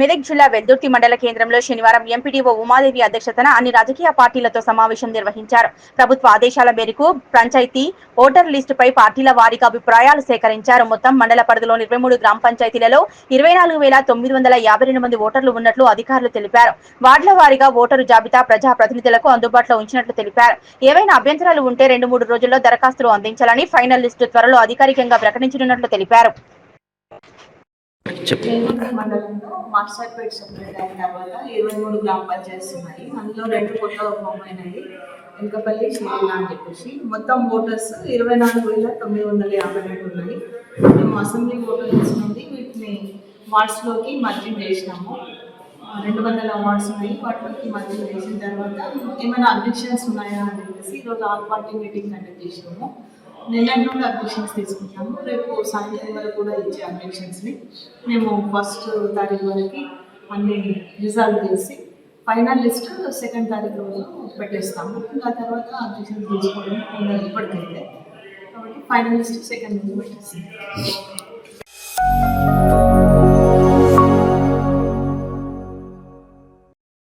మెదక్ జిల్లా వెల్దుర్తి మండల కేంద్రంలో శనివారం ఎంపీడీఓ ఉమాదేవి అధ్యక్షతన అన్ని రాజకీయ పార్టీలతో సమావేశం నిర్వహించారు. ప్రభుత్వ ఆదేశాల మేరకు పంచాయతీ ఓటర్ లిస్టుపై పార్టీల వారీగా అభిప్రాయాలు సేకరించారు. మొత్తం మండల పరిధిలోని ఇరవై మూడు గ్రామ పంచాయతీలలో ఇరవై నాలుగు వేల తొమ్మిది వందల యాభై రెండు మంది ఓటర్లు ఉన్నట్లు అధికారులు తెలిపారు. వార్డుల వారీగా ఓటరు జాబితా ప్రజా ప్రతినిధులకు అందుబాటులో ఉంచినట్లు తెలిపారు. ఏవైనా అభ్యంతరాలు ఉంటే రెండు మూడు రోజుల్లో దరఖాస్తులు అందించాలని ఫైనల్ లిస్టు త్వరలో అధికారికంగా ప్రకటించనున్నట్లు తెలిపారు. చెప్పు. మండలంలో మార్సాపేట సెపరేట్ అయిన తర్వాత ఇరవై మూడు గ్రామ పంచాయతీస్ ఉన్నాయి. అందులో రెండు కొత్త ఫామ్ అయినాయి వెంకపల్లి శ్రీలా అని చెప్పేసి. మొత్తం ఓటర్స్ ఇరవై నాలుగు వేల తొమ్మిది వందల యాభై రెండు ఉన్నాయి. మేము అసెంబ్లీ ఓటర్స్ నుండి వీటిని వార్డ్స్లోకి మర్జింగ్ చేసినాము. రెండు వందల వార్డ్స్ ఉన్నాయి. వాటిలోకి మర్జింగ్ చేసిన తర్వాత ఏమైనా అబ్జెక్షన్స్ ఉన్నాయా అని చెప్పేసి ఈరోజు ఆల్ పార్టీ మీటింగ్ కండక్ట్ చేసినాము. నిన్నటి నుండి అబ్జెక్షన్స్ తీసుకుంటాము. రేపు సాయంత్రం వరకు కూడా ఇచ్చే అడ్మిషన్స్ని మేము ఫస్ట్ తారీఖు వరకు అన్ని రిజాల్వ్ చేసి ఫైనల్ లిస్ట్ సెకండ్ తారీఖు రోజు పెట్టేస్తాము. ఇంకా తర్వాత అబ్జెక్షన్స్ తీసుకోవడం ఇప్పటికైతే. కాబట్టి ఫైనల్ లిస్ట్ సెకండ్ రోజు పెట్టేస్తాము.